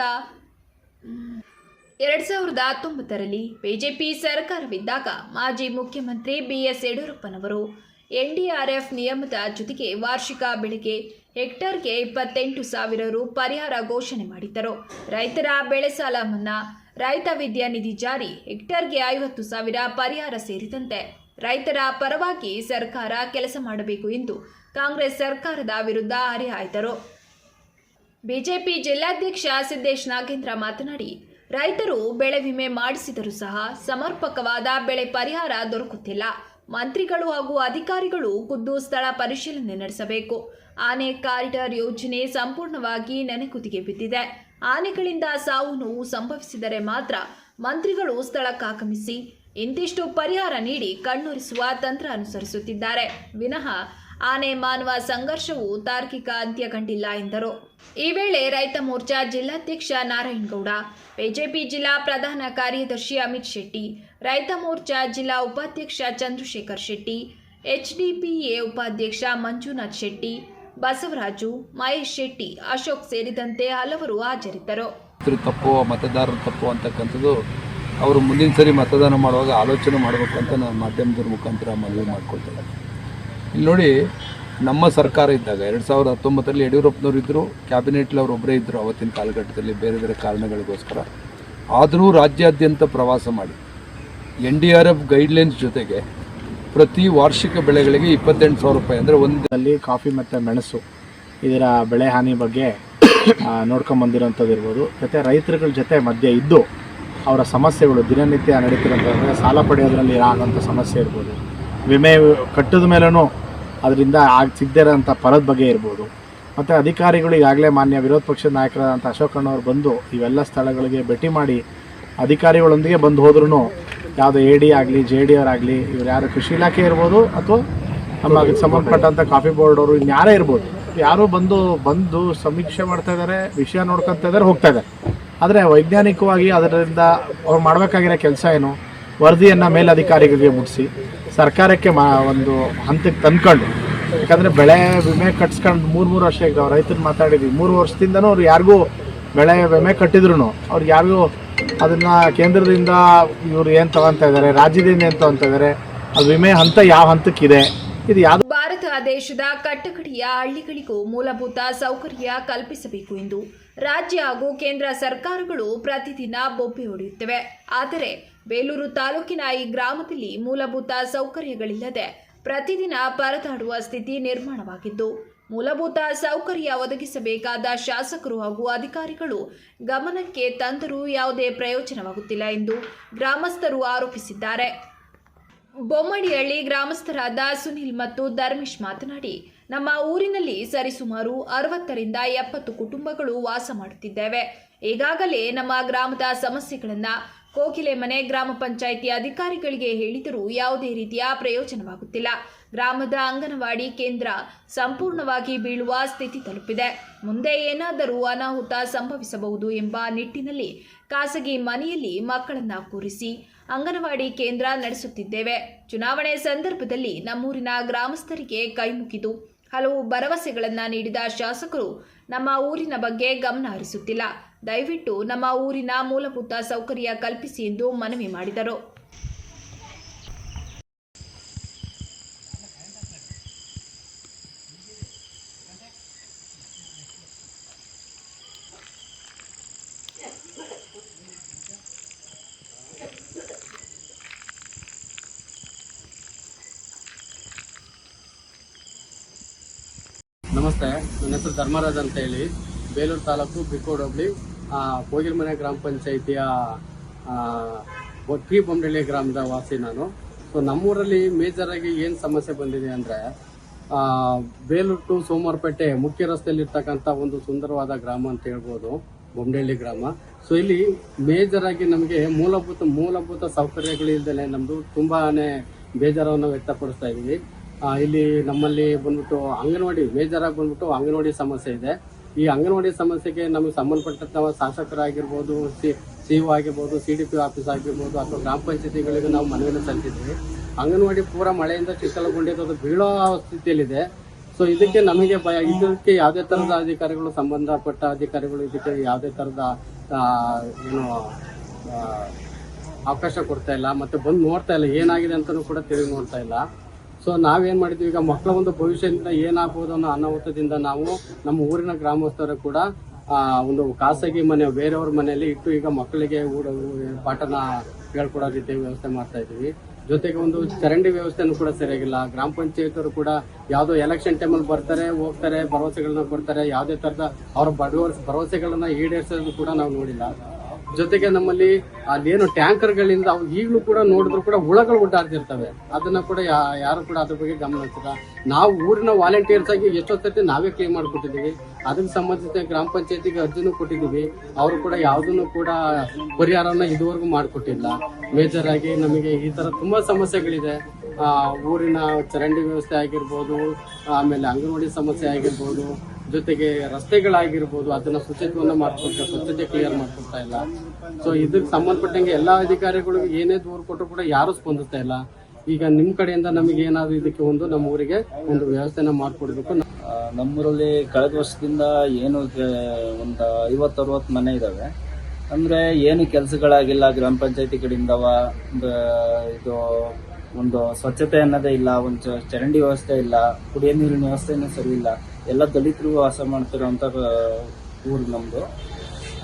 ಎರಡು ಸಾವಿರದ ಹತ್ತೊಂಬತ್ತರಲ್ಲಿ ಬಿಜೆಪಿ ಸರ್ಕಾರವಿದ್ದಾಗ ಮಾಜಿ ಮುಖ್ಯಮಂತ್ರಿ ಬಿ ಎಸ್ ಯಡಿಯೂರಪ್ಪನವರು ಎನ್ಡಿಆರ್ಎಫ್ ನಿಯಮದ ಜೊತೆಗೆ ವಾರ್ಷಿಕ ಬೆಳೆಗೆ ಹೆಕ್ಟರ್ಗೆ ಇಪ್ಪತ್ತೆಂಟು ಸಾವಿರ ರು ಪರಿಹಾರ ಘೋಷಣೆ ಮಾಡಿದ್ದರು. ರೈತರ ಬೆಳೆ ಸಾಲ ಮನ್ನಾ ರೈತ ವಿದ್ಯಾ ನಿಧಿ ಜಾರಿ ಹೆಕ್ಟರ್ಗೆ ಐವತ್ತು ಸಾವಿರ ಪರಿಹಾರ ಸೇರಿದಂತೆ ರೈತರ ಪರವಾಗಿ ಸರ್ಕಾರ ಕೆಲಸ ಮಾಡಬೇಕು ಎಂದು ಕಾಂಗ್ರೆಸ್ ಸರ್ಕಾರದ ವಿರುದ್ಧ ಹರಿಹಾಯ್ದರು ಬಿಜೆಪಿ ಜಿಲ್ಲಾಧ್ಯಕ್ಷ ಸಿದ್ದೇಶ್ ನಾಗೇಂದ್ರ ಮಾತನಾಡಿ, ರೈತರು ಬೆಳೆ ವಿಮೆ ಮಾಡಿಸಿದರೂ ಸಹ ಸಮರ್ಪಕವಾದ ಬೆಳೆ ಪರಿಹಾರ ದೊರಕುತ್ತಿಲ್ಲ. ಮಂತ್ರಿಗಳು ಹಾಗೂ ಅಧಿಕಾರಿಗಳು ಖುದ್ದು ಸ್ಥಳ ಪರಿಶೀಲನೆ ನಡೆಸಬೇಕು. ಆನೆ ಕಾರಿಡಾರ್ ಯೋಜನೆ ಸಂಪೂರ್ಣವಾಗಿ ನೆನೆಗುದಿಗೆ ಬಿದ್ದಿದೆ. ಆನೆಗಳಿಂದ ಸಾವು ನೋವು ಸಂಭವಿಸಿದರೆ ಮಾತ್ರ ಮಂತ್ರಿಗಳು ಸ್ಥಳಕ್ಕಾಗಮಿಸಿ ಇಂತಿಷ್ಟು ಪರಿಹಾರ ನೀಡಿ ಕಣ್ಣುರಿಸುವ ತಂತ್ರ ಅನುಸರಿಸುತ್ತಿದ್ದಾರೆ. ವಿನಃ ಆನೆ ಮಾನವ ಸಂಘರ್ಷವು ತಾರ್ಕಿಕ ಅಂತ್ಯ ಕಂಡಿಲ್ಲ ಎಂದರು. ಈ ವೇಳೆ ರೈತ ಮೋರ್ಚಾ ಜಿಲ್ಲಾಧ್ಯಕ್ಷ ನಾರಾಯಣಗೌಡ, ಬಿಜೆಪಿ ಜಿಲ್ಲಾ ಪ್ರಧಾನ ಕಾರ್ಯದರ್ಶಿ ಅಮಿತ್ ಶೆಟ್ಟಿ, ರೈತ ಮೋರ್ಚಾ ಜಿಲ್ಲಾ ಉಪಾಧ್ಯಕ್ಷ ಚಂದ್ರಶೇಖರ್ ಶೆಟ್ಟಿ, ಎಚ್ಡಿಪಿಎ ಉಪಾಧ್ಯಕ್ಷ ಮಂಜುನಾಥ್ ಶೆಟ್ಟಿ, ಬಸವರಾಜು, ಮಹೇಶ್ ಶೆಟ್ಟಿ, ಅಶೋಕ್ ಸೇರಿದಂತೆ ಹಲವರು ಹಾಜರಿದ್ದರು. ತಪ್ಪು, ಮತದಾರರು ತಪ್ಪು ಅಂತಕ್ಕಂಥದ್ದು ಅವರು ಮುಂದಿನ ಸರಿ ಮತದಾನ ಮಾಡುವಾಗ ಆಲೋಚನೆ ಮಾಡಬೇಕು ಅಂತ ನಾನು ಮಾಧ್ಯಮದ ಮುಖಾಂತರ ಮನವಿ ಮಾಡ್ಕೊಳ್ತೇನೆ. ಇಲ್ಲಿ ನೋಡಿ, ನಮ್ಮ ಸರ್ಕಾರ ಇದ್ದಾಗ, ಎರಡು ಸಾವಿರದ ಹತ್ತೊಂಬತ್ತರಲ್ಲಿ ಯಡಿಯೂರಪ್ಪನವರು ಇದ್ದರು ಕ್ಯಾಬಿನೆಟ್ಲಿ ಅವರು ಒಬ್ಬರೇ ಇದ್ದರು ಅವತ್ತಿನ ಕಾಲಘಟ್ಟದಲ್ಲಿ ಬೇರೆ ಬೇರೆ ಕಾರಣಗಳಿಗೋಸ್ಕರ. ಆದರೂ ರಾಜ್ಯಾದ್ಯಂತ ಪ್ರವಾಸ ಮಾಡಿ. N D R F guidelines ಜೊತೆಗೆ ಪ್ರತಿ ವಾರ್ಷಿಕ ಬೆಳೆಗಳಿಗೆ ಇಪ್ಪತ್ತೆಂಟು ಸಾವಿರ ರೂಪಾಯಿ ಅಂದರೆ ಒಂದಲ್ಲಿ ಕಾಫಿ ಮತ್ತು ಮೆಣಸು ಇದರ ಬೆಳೆ ಹಾನಿ ಬಗ್ಗೆ ನೋಡ್ಕೊಂಬಂದಿರೋಂಥದ್ದು ಇರ್ಬೋದು ಮತ್ತು ರೈತರುಗಳ ಜೊತೆ ಮಧ್ಯೆ ಇದ್ದು ಅವರ ಸಮಸ್ಯೆಗಳು ದಿನನಿತ್ಯ ನಡೀತಿರೋಂಥ ಸಾಲ ಪಡೆಯೋದ್ರಲ್ಲಿ ಆಗೋಂಥ ಸಮಸ್ಯೆ ಇರ್ಬೋದು, ವಿಮೆ ಕಟ್ಟಿದ ಮೇಲೂ ಅದರಿಂದ ಆಗ ಸಿಗದೇ ಫಲದ ಬಗ್ಗೆ ಇರ್ಬೋದು. ಮತ್ತು ಅಧಿಕಾರಿಗಳು ಈಗಾಗಲೇ ಮಾನ್ಯ ವಿರೋಧ ಪಕ್ಷದ ನಾಯಕರಾದಂಥ ಅಶೋಕ್ ಅಣ್ಣವ್ರು ಬಂದು ಇವೆಲ್ಲ ಸ್ಥಳಗಳಿಗೆ ಭೇಟಿ ಮಾಡಿ ಅಧಿಕಾರಿಗಳೊಂದಿಗೆ ಬಂದು ಹೋದ್ರೂ ಯಾವುದೋ ಎ ಡಿ ಆಗಲಿ, ಜೆ ಡಿ ಅವರಾಗಲಿ ಇವ್ರು ಯಾರು ಕೃಷಿ ಇಲಾಖೆ ಇರ್ಬೋದು ಅಥವಾ ನಮ್ಮ ಅದಕ್ಕೆ ಸಂಬಂಧಪಟ್ಟಂಥ ಕಾಫಿ ಬೋರ್ಡ್ ಅವರು ಯಾರೇ ಇರ್ಬೋದು. ಯಾರೋ ಬಂದು ಬಂದು ಸಮೀಕ್ಷೆ ಮಾಡ್ತಾ ಇದ್ದಾರೆ ವಿಷಯ ನೋಡ್ಕೊತಾ ಇದ್ದಾರೆ ಹೋಗ್ತಾ ಇದ್ದಾರೆ ಆದರೆ ವೈಜ್ಞಾನಿಕವಾಗಿ ಅದರಿಂದ ಅವ್ರು ಮಾಡಬೇಕಾಗಿರೋ ಕೆಲಸ ಏನು? ವರದಿಯನ್ನು ಮೇಲಧಿಕಾರಿಗಳಿಗೆ ಮುಟ್ಟಿಸಿ ಸರ್ಕಾರಕ್ಕೆ ಮಾ ಒಂದು ಹಂತಕ್ಕೆ ತಂದ್ಕೊಂಡು, ಯಾಕಂದರೆ ಬೆಳೆ ವಿಮೆ ಕಟ್ಸ್ಕೊಂಡು ಮೂರು ಮೂರು ವರ್ಷ ಈಗ ರೈತರು ಮಾತಾಡಿದ್ವಿ, ಮೂರು ವರ್ಷದಿಂದನೂ ಅವ್ರು ಯಾರಿಗೂ ಬೆಳೆ ವಿಮೆ ಕಟ್ಟಿದ್ರು ಅವ್ರಿಗೆ ಯಾರಿಗೂ ಅದನ್ನು ಕೇಂದ್ರದಿಂದ ಇವರು ಏನು ತಗೊತಾ ಇದ್ದಾರೆ ರಾಜ್ಯದಿಂದ ಏನು ತಗೊತಾ ಇದ್ದಾರೆ ಅದು ವಿಮೆ ಹಂತ ಯಾವ ಹಂತಕ್ಕಿದೆ? ಇದು ಯಾವುದು? ಭಾರತ ದೇಶದ ಕಟ್ಟಕಡೆಯ ಹಳ್ಳಿಗಳಿಗೂ ಮೂಲಭೂತ ಸೌಕರ್ಯ ಕಲ್ಪಿಸಬೇಕು ಎಂದು ರಾಜ್ಯ ಹಾಗೂ ಕೇಂದ್ರ ಸರ್ಕಾರಗಳು ಪ್ರತಿದಿನ ಬೊಬ್ಬೆ ಹೊಡೆಯುತ್ತಿವೆ. ಆದರೆ ಬೇಲೂರು ತಾಲೂಕಿನ ಈ ಗ್ರಾಮದಲ್ಲಿ ಮೂಲಭೂತ ಸೌಕರ್ಯಗಳಿಲ್ಲದೆ ಪ್ರತಿದಿನ ಪರದಾಡುವ ಸ್ಥಿತಿ ನಿರ್ಮಾಣವಾಗಿದ್ದು, ಮೂಲಭೂತ ಸೌಕರ್ಯ ಒದಗಿಸಬೇಕಾದ ಶಾಸಕರು ಹಾಗೂ ಅಧಿಕಾರಿಗಳು ಗಮನಕ್ಕೆ ತಂದರೂ ಯಾವುದೇ ಪ್ರಯೋಜನವಾಗುತ್ತಿಲ್ಲ ಎಂದು ಗ್ರಾಮಸ್ಥರು ಆರೋಪಿಸಿದ್ದಾರೆ. ಬೊಮ್ಮಡಿಹಳ್ಳಿ ಗ್ರಾಮಸ್ಥರಾದ ಸುನಿಲ್ ಮತ್ತು ಧರ್ಮೇಶ್ ಮಾತನಾಡಿ ನಮ್ಮ ಊರಿನಲ್ಲಿ ಸರಿಸುಮಾರು ಅರವತ್ತರಿಂದ ಎಪ್ಪತ್ತು ಕುಟುಂಬಗಳು ವಾಸ ಮಾಡುತ್ತಿದ್ದೇವೆ. ಈಗಾಗಲೇ ನಮ್ಮ ಗ್ರಾಮದ ಸಮಸ್ಯೆಗಳನ್ನು ಕೋಕಿಲೆ ಮನೆ ಗ್ರಾಮ ಪಂಚಾಯಿತಿ ಅಧಿಕಾರಿಗಳಿಗೆ ಹೇಳಿದರೂ ಯಾವುದೇ ರೀತಿಯ ಪ್ರಯೋಜನವಾಗುತ್ತಿಲ್ಲ. ಗ್ರಾಮದ ಅಂಗನವಾಡಿ ಕೇಂದ್ರ ಸಂಪೂರ್ಣವಾಗಿ ಬೀಳುವ ಸ್ಥಿತಿ ತಲುಪಿದೆ. ಮುಂದೆ ಏನಾದರೂ ಅನಾಹುತ ಸಂಭವಿಸಬಹುದು ಎಂಬ ನಿಟ್ಟಿನಲ್ಲಿ ಖಾಸಗಿ ಮನೆಯಲ್ಲಿ ಮಕ್ಕಳನ್ನು ಕೂರಿಸಿ ಅಂಗನವಾಡಿ ಕೇಂದ್ರ ನಡೆಸುತ್ತಿದ್ದೇವೆ. ಚುನಾವಣೆ ಸಂದರ್ಭದಲ್ಲಿ ನಮ್ಮೂರಿನ ಗ್ರಾಮಸ್ಥರಿಗೆ ಕೈಮುಗಿದು ಹಲವು ಭರವಸೆಗಳನ್ನು ನೀಡಿದ ಶಾಸಕರು ನಮ್ಮ ಊರಿನ ಬಗ್ಗೆ ಗಮನ ಹರಿಸುತ್ತಿಲ್ಲ. ದಯವಿಟ್ಟು ನಮ್ಮ ಊರಿನ ಮೂಲಭೂತ ಸೌಕರ್ಯ ಕಲ್ಪಿಸಿ ಎಂದು ಮನವಿ ಮಾಡಿದರು. ನಮಸ್ತೆ. ನನ್ನ ಹೆಸರು ಧರ್ಮರಾಜ್ ಅಂತ ಹೇಳಿ. ಬೇಲೂರು ತಾಲೂಕು ಬಿಕ್ಕೋಡ್ ಹೋಬಳಿ. ಕೋಗಿಲ್ಮನೆ ಗ್ರಾಮ ಪಂಚಾಯಿತಿಯ ಒಟ್ಟಿ ಬೊಂಬೆಳ್ಳಿ ಗ್ರಾಮದ ವಾಸಿ ನಾನು. ಸೊ ನಮ್ಮೂರಲ್ಲಿ ಆಗಿ ಏನು ಸಮಸ್ಯೆ ಬಂದಿದೆ ಅಂದರೆ ಬೇಲೂರು ಟು ಸೋಮವಾರಪೇಟೆ ಮುಖ್ಯ ರಸ್ತೆಯಲ್ಲಿರ್ತಕ್ಕಂಥ ಒಂದು ಸುಂದರವಾದ ಗ್ರಾಮ ಅಂತ ಹೇಳ್ಬೋದು. ಬೊಂಬೆಳ್ಳಿ ಗ್ರಾಮ. ಸೊ ಇಲ್ಲಿ ಮೇಜರ್ ಆಗಿ ನಮಗೆ ಮೂಲಭೂತ ಮೂಲಭೂತ ಸೌಕರ್ಯಗಳಿಲ್ಲದೆ ನಮ್ಮದು ತುಂಬಾನೇ ಬೇಜಾರವನ್ನು ವ್ಯಕ್ತಪಡಿಸ್ತಾ ಇದ್ದೀವಿ ಇಲ್ಲಿ ನಮ್ಮಲ್ಲಿ ಬಂದ್ಬಿಟ್ಟು ಅಂಗನವಾಡಿ ಮೇಜರ್ ಆಗಿ ಬಂದ್ಬಿಟ್ಟು ಅಂಗನವಾಡಿ ಸಮಸ್ಯೆ ಇದೆ. ಈ ಅಂಗನವಾಡಿ ಸಮಸ್ಯೆಗೆ ನಮಗೆ ಸಂಬಂಧಪಟ್ಟಂತಹ ಶಾಸಕರಾಗಿರ್ಬೋದು, ಸಿ ಸಿ ಆಗಿರ್ಬೋದು, ಸಿ ಡಿ ಪಿ ಆಫೀಸ್ ಆಗಿರ್ಬೋದು, ಅಥವಾ ಗ್ರಾಮ ಪಂಚಾಯತಿಗಳಿಗೆ ನಾವು ಮನವಿಯನ್ನು ಸಲ್ಲಿಸಿದ್ವಿ. ಅಂಗನವಾಡಿ ಪೂರ ಮಳೆಯಿಂದ ಚಿಕ್ಕಲಗೊಂಡಿದ್ದು ಬೀಳೋ ಸ್ಥಿತಿಯಲ್ಲಿದೆ. ಸೊ ಇದಕ್ಕೆ ನಮಗೆ ಭಯ, ಇದಕ್ಕೆ ಯಾವುದೇ ಥರದ ಅಧಿಕಾರಿಗಳು, ಸಂಬಂಧಪಟ್ಟ ಅಧಿಕಾರಿಗಳು ಇದಕ್ಕೆ ಯಾವುದೇ ಥರದ ಏನು ಅವಕಾಶ ಕೊಡ್ತಾ ಇಲ್ಲ. ಮತ್ತು ಬಂದು ನೋಡ್ತಾ ಇಲ್ಲ, ಏನಾಗಿದೆ ಅಂತಲೂ ಕೂಡ ತಿರುಗಿ ನೋಡ್ತಾ ಇಲ್ಲ. ಸೊ ನಾವೇನು ಮಾಡಿದ್ವಿ, ಈಗ ಮಕ್ಕಳ ಒಂದು ಭವಿಷ್ಯದಿಂದ ಏನಾಗ್ಬೋದು ಅನ್ನೋ ಅನಾಹುತದಿಂದ ನಾವು ನಮ್ಮ ಊರಿನ ಗ್ರಾಮಸ್ಥರು ಕೂಡ ಒಂದು ಖಾಸಗಿ ಮನೆ, ಬೇರೆಯವ್ರ ಮನೆಯಲ್ಲಿ ಇಟ್ಟು ಈಗ ಮಕ್ಕಳಿಗೆ ಊಟ ಪಾಠನ ಹೇಳ್ಕೊಡೋ ರೀತಿ ವ್ಯವಸ್ಥೆ ಮಾಡ್ತಾ ಇದ್ದೀವಿ. ಜೊತೆಗೆ ಒಂದು ಚರಂಡಿ ವ್ಯವಸ್ಥೆನೂ ಕೂಡ ಸರಿಯಾಗಿಲ್ಲ. ಗ್ರಾಮ ಪಂಚಾಯತರು ಕೂಡ ಯಾವುದೋ ಎಲೆಕ್ಷನ್ ಟೈಮಲ್ಲಿ ಬರ್ತಾರೆ, ಹೋಗ್ತಾರೆ, ಭರವಸೆಗಳನ್ನ ಕೊಡ್ತಾರೆ, ಯಾವುದೇ ಥರದ ಅವ್ರ ಬಡವರ, ಭರವಸೆಗಳನ್ನ ಈಡೇರಿಸೋದು ಕೂಡ ನಾವು ನೋಡಿಲ್ಲ. ಜೊತೆಗೆ ನಮ್ಮಲ್ಲಿ ಅಲ್ಲೇನು ಟ್ಯಾಂಕರ್ಗಳಿಂದ ಅವು ಈಗಲೂ ಕೂಡ ನೋಡಿದ್ರು ಕೂಡ ಹುಳಗಳು ಓಡಾಡ್ತಿರ್ತವೆ ಅದನ್ನ ಕೂಡ ಯಾರು ಕೂಡ ಅದ್ರ ಬಗ್ಗೆ ಗಮನ ಹಚ್ಚಿಲ್ಲ ನಾವು ಊರಿನ ವಾಲಂಟಿಯರ್ಸ್ ಆಗಿ ಎಷ್ಟೋ ಸರ್ತಿ ನಾವೇ ಕ್ಲೀನ್ ಮಾಡಿಕೊಟ್ಟಿದ್ದೀವಿ. ಅದಕ್ಕೆ ಸಂಬಂಧಿಸಿದ ಗ್ರಾಮ ಪಂಚಾಯತಿಗೆ ಅರ್ಜಿನೂ ಕೊಟ್ಟಿದ್ದೀವಿ. ಅವರು ಕೂಡ ಯಾವುದನ್ನು ಕೂಡ ಪರಿಹಾರವನ್ನ ಇದುವರೆಗೂ ಮಾಡಿಕೊಟ್ಟಿಲ್ಲ. ಮೇಜರ್ ಆಗಿ ನಮಗೆ ಈ ತರ ತುಂಬಾ ಸಮಸ್ಯೆಗಳಿದೆ. ಊರಿನ ಚರಂಡಿ ವ್ಯವಸ್ಥೆ ಆಗಿರ್ಬೋದು, ಆಮೇಲೆ ಅಂಗನವಾಡಿ ಸಮಸ್ಯೆ ಆಗಿರ್ಬೋದು ಜೊತೆಗೆ ರಸ್ತೆಗಳಾಗಿರ್ಬೋದು, ಅದನ್ನ ಶುಚಿತ್ವನ್ನ ಮಾಡ್ಕೊಡ್ತಾರೆ ಸ್ವಚ್ಛತೆ ಕ್ಲಿಯರ್ ಮಾಡ್ಕೊಡ್ತಾ ಇಲ್ಲ. ಸೊ ಇದಕ್ಕೆ ಸಂಬಂಧಪಟ್ಟಂಗೆ ಎಲ್ಲಾ ಅಧಿಕಾರಿಗಳಿಗೂ ಏನೇ ದೂರು ಕೊಟ್ಟರು ಕೂಡ ಯಾರು ಸ್ಪಂದಿಸ್ತಾ ಇಲ್ಲ. ಈಗ ನಿಮ್ ಕಡೆಯಿಂದ ನಮಗೆ ಏನಾದ್ರು ಇದಕ್ಕೆ ಒಂದು, ನಮ್ಮ ಊರಿಗೆ ಒಂದು ವ್ಯವಸ್ಥೆನ ಮಾಡ್ಕೊಡ್ಬೇಕು. ನಮ್ಮೂರಲ್ಲಿ ಕಳೆದ ವರ್ಷದಿಂದ ಏನು ಒಂದು ಐವತ್ತು, ಅರವತ್ತು ಮನೆ ಇದಾವೆ. ಅಂದ್ರೆ ಏನು ಕೆಲಸಗಳಾಗಿಲ್ಲ, ಗ್ರಾಮ ಪಂಚಾಯತಿ ಕಡೆಯಿಂದವ ಇದು ಒಂದು ಸ್ವಚ್ಛತೆ ಅನ್ನೋದೇ ಇಲ್ಲ, ಒಂದು ಚರಂಡಿ ವ್ಯವಸ್ಥೆ ಇಲ್ಲ, ಕುಡಿಯೋ ನೀರಿನ ವ್ಯವಸ್ಥೆನೂ ಸರಿ ಇಲ್ಲ. ಎಲ್ಲ ದಲಿತರು ವಾಸ ಮಾಡ್ತಿರೋಂಥ ಊರು ನಮ್ದು.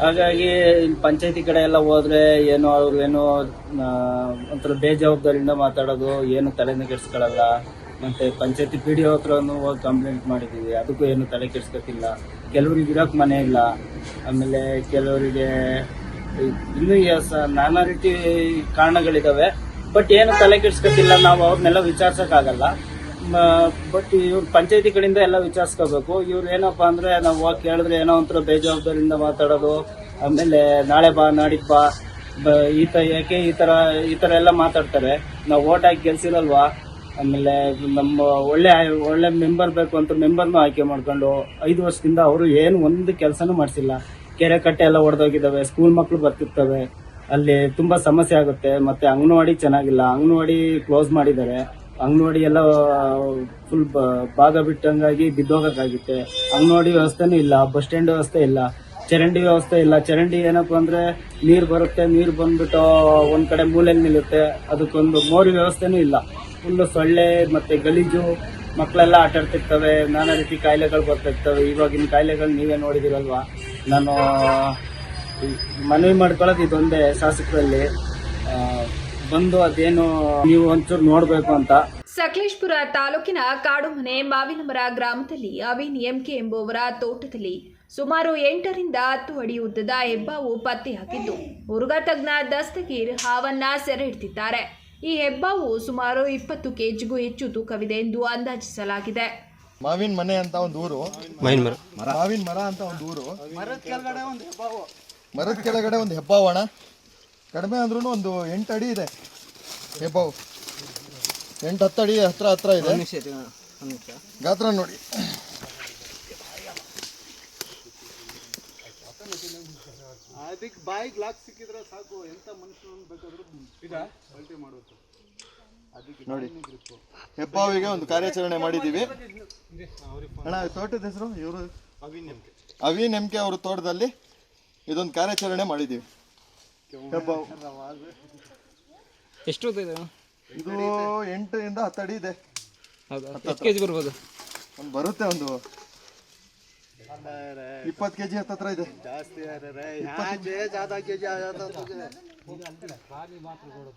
ಹಾಗಾಗಿ ಇಲ್ಲಿ ಪಂಚಾಯತಿ ಕಡೆ ಎಲ್ಲ ಹೋದ್ರೆ ಏನು ಅವ್ರು ಏನು ಒಂಥರ ಬೇಜವಾಬ್ದಾರಿಯಿಂದ ಮಾತಾಡೋದು, ಏನು ತಲೆನ ಕೆಡ್ಸ್ಕೊಳಲ್ಲ. ಮತ್ತೆ ಪಂಚಾಯತಿ ಪಿ ಡಿ ಹತ್ರನೂ ಹೋಗಿ ಕಂಪ್ಲೇಂಟ್ ಮಾಡಿದೀವಿ. ಅದಕ್ಕೂ ಏನು ತಲೆ ಕೆಡಿಸ್ಕೊತಿಲ್ಲ. ಕೆಲವ್ರಿಗೆ ಇರೋಕೆ ಮನೆ ಇಲ್ಲ. ಆಮೇಲೆ ಕೆಲವರಿಗೆ ಇನ್ನೂ ನಾನಾ ರೀತಿ ಕಾರಣಗಳಿದ್ದಾವೆ ಬಟ್ ಏನು ತಲೆ ಕೆಡಿಸ್ಕೊತಿಲ್ಲ, ನಾವು ಅವ್ರನ್ನೆಲ್ಲ ವಿಚಾರಿಸಕ್ಕಾಗಲ್ಲ. ಬಟ್ ಇವ್ರು ಪಂಚಾಯತಿ ಕಡೆಯಿಂದ ಎಲ್ಲ ವಿಚಾರಿಸ್ಕೋಬೇಕು. ಇವ್ರು ಏನಪ್ಪಾ ಅಂದ್ರೆ ನಾವು ಕೇಳಿದ್ರೆ ಏನೋ ಒಂಥರ ಬೇಜವಾಬ್ದಾರಿಯಿಂದ ಮಾತಾಡೋದು, ಆಮೇಲೆ ನಾಳೆ ಬಾ ನಾಡಿದ್ ಬಾ ಈ ತ, ಯಾಕೆ ಈ ತರ ಈ ತರ ಎಲ್ಲ ಮಾತಾಡ್ತಾರೆ. ನಾವು ಓಟ್ ಹಾಕಿ ಗೆಲ್ಸಿರಲ್ವಾ? ಆಮೇಲೆ ನಮ್ಮ ಒಳ್ಳೆ ಒಳ್ಳೆ ಮೆಂಬರ್ ಬೇಕು ಅಂತ ಮೆಂಬರ್ನು ಆಯ್ಕೆ ಮಾಡ್ಕೊಂಡು ಐದು ವರ್ಷದಿಂದ ಅವರು ಏನು ಒಂದು ಕೆಲಸನೂ ಮಾಡಿಸಿಲ್ಲ. ಕೆರೆ ಕಟ್ಟೆ ಎಲ್ಲ ಒಡೆದೋಗಿದ್ದಾವೆ, ಸ್ಕೂಲ್ ಮಕ್ಕಳು ಬರ್ತಿರ್ತವೆ. ಅಲ್ಲಿ ತುಂಬಾ ಸಮಸ್ಯೆ ಆಗುತ್ತೆ, ಮತ್ತೆ ಅಂಗನವಾಡಿ ಚೆನ್ನಾಗಿಲ್ಲ. ಅಂಗನವಾಡಿ ಕ್ಲೋಸ್ ಮಾಡಿದ್ದಾರೆ. ಅಂಗನವಾಡಿ ಎಲ್ಲ ಫುಲ್ ಭಾಗ ಬಿಟ್ಟಂಗಾಗಿ ಬಿದ್ದೋಗಕ್ಕಾಗುತ್ತೆ. ಅಂಗನವಾಡಿ ವ್ಯವಸ್ಥೆನೂ ಇಲ್ಲ, ಬಸ್ ಸ್ಟ್ಯಾಂಡ್ ವ್ಯವಸ್ಥೆ ಇಲ್ಲ, ಚರಂಡಿ ವ್ಯವಸ್ಥೆ ಇಲ್ಲ. ಚರಂಡಿ ಏನಪ್ಪ ಅಂದ್ರೆ ನೀರು ಬರುತ್ತೆ, ನೀರು ಬಂದ್ಬಿಟ್ಟು ಒಂದ್ ಕಡೆ ಮೂಲೆಯಲ್ಲಿ ನಿಲ್ಲುತ್ತೆ. ಅದಕ್ಕೊಂದು ಮೋರಿ ವ್ಯವಸ್ಥೆನೂ ಇಲ್ಲ. ಫುಲ್ ಸೊಳ್ಳೆ ಮತ್ತೆ ಗಲೀಜು ಮಕ್ಕಳೆಲ್ಲ ಆಟ ಆಡ್ತಿರ್ತವೆ. ನಾನಾ ರೀತಿ ಕಾಯಿಲೆಗಳು ಬರ್ತಿರ್ತವೆ. ಇವಾಗಿನ ಕಾಯಿಲೆಗಳು ನೀವೇ ನೋಡಿದಿರಲ್ವಾ? ನಾನು, ಮನವಿ ಮಾಡ್ಕೊಳ್ಳೋದು ಇದೊಂದೇ ಶಾಸಕರಲ್ಲಿ. ಬಂದು ಅದೇನು ನೀವು ಒಂಚೂರು ನೋಡ್ಬೇಕು ಅಂತ. ಸಕಲೇಶ್ಪುರ ತಾಲೂಕಿನ ಕಾಡುಮನೆ ಮಾವಿನಮರ ಗ್ರಾಮದಲ್ಲಿ ಅವಿನ್ ಎಂಕೆ ಎಂಬುವರ ತೋಟದಲ್ಲಿ ಸುಮಾರು ಎಂಟರಿಂದ ಹತ್ತು ಅಡಿ ಉದ್ದದ ಹೆಬ್ಬಾವು ಪತ್ತೆಯಾಗಿದ್ದು ಮುರುಘಾ ತಜ್ಞ ದಸ್ತಗೀರ್ ಹಾವನ್ನ ಸೆರೆ ಹಿಡಿದಿದ್ದಾರೆ ಈ ಹೆಬ್ಬಾವು ಸುಮಾರು ಇಪ್ಪತ್ತು ಕೆಜಿಗೂ ಹೆಚ್ಚು ತೂಕವಿದೆ ಎಂದು ಅಂದಾಜಿಸಲಾಗಿದೆ. ಮಾವಿನ ಮನೆ ಅಂತ ಒಂದು ಊರು. ಮಾವಿನ ಮರ ಅಂತ ಒಂದು ಊರು. ಮರದ ಕೆಳಗಡೆ ಒಂದು ಹೆಬ್ಬಾವು. ಮರದ ಕೆಳಗಡೆ ಒಂದು ಹೆಬ್ಬಾವು ಅಣ್ಣ. ಕಡಿಮೆ ಅಂದ್ರೂ ಒಂದು ಎಂಟು ಅಡಿ ಇದೆ. ಹೆಬ್ಬಾವು ಎಂಟು ಹತ್ತು ಅಡಿ ಹತ್ರ ಹತ್ರ ಇದೆ. ಗಾತ್ರ ನೋಡಿ. ಅದಕ್ಕೆ ಬಾಯಿಗೆ ಲಾಕ್ ಸಿಕ್ಕಿದ್ರೆ ಸಾಕು ಎಂತ ಮನುಷ್ಯನ ಬೇಕಾದ್ರೂ ಪಲ್ಟಿ ಮಾಡುತ್ತೆ ನೋಡಿ. ಹೆಬ್ಬಾವಿಗೆ ಒಂದು ಕಾರ್ಯಾಚರಣೆ ಮಾಡಿದ್ದೀವಿ ಅಣ್ಣ ಈ ತೋಟದ ಹೆಸರು? ಇವರು? ಅವಿನ್ ಎಂಕೆ ಅವಿನ್ ಎಂಕೆ ಅವ್ರ ತೋಟದಲ್ಲಿ ಇದೊಂದು ಕಾರ್ಯಾಚರಣೆ ಮಾಡಿದ್ದೀವಿ ಹೆಬ್ಬಾವು ಎಷ್ಟು ಇದೆ ಇದು ಎಂಟರಿಂದ ಹತ್ತು ಅಡಿ ಇದೆ. ಹೌದಾ? ಕೆಜಿ ಕೆ ಜಿ ಬರ್ಬೋದು? ಒಂದು ಬರುತ್ತೆ ಒಂದು. ಇಪ್ಪತ್ತು ಕೆಜಿ ಹತ್ತತ್ರ ಇದೆ. ಜಾಸ್ತಿ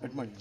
ಕಟ್ ಮಾಡಿ.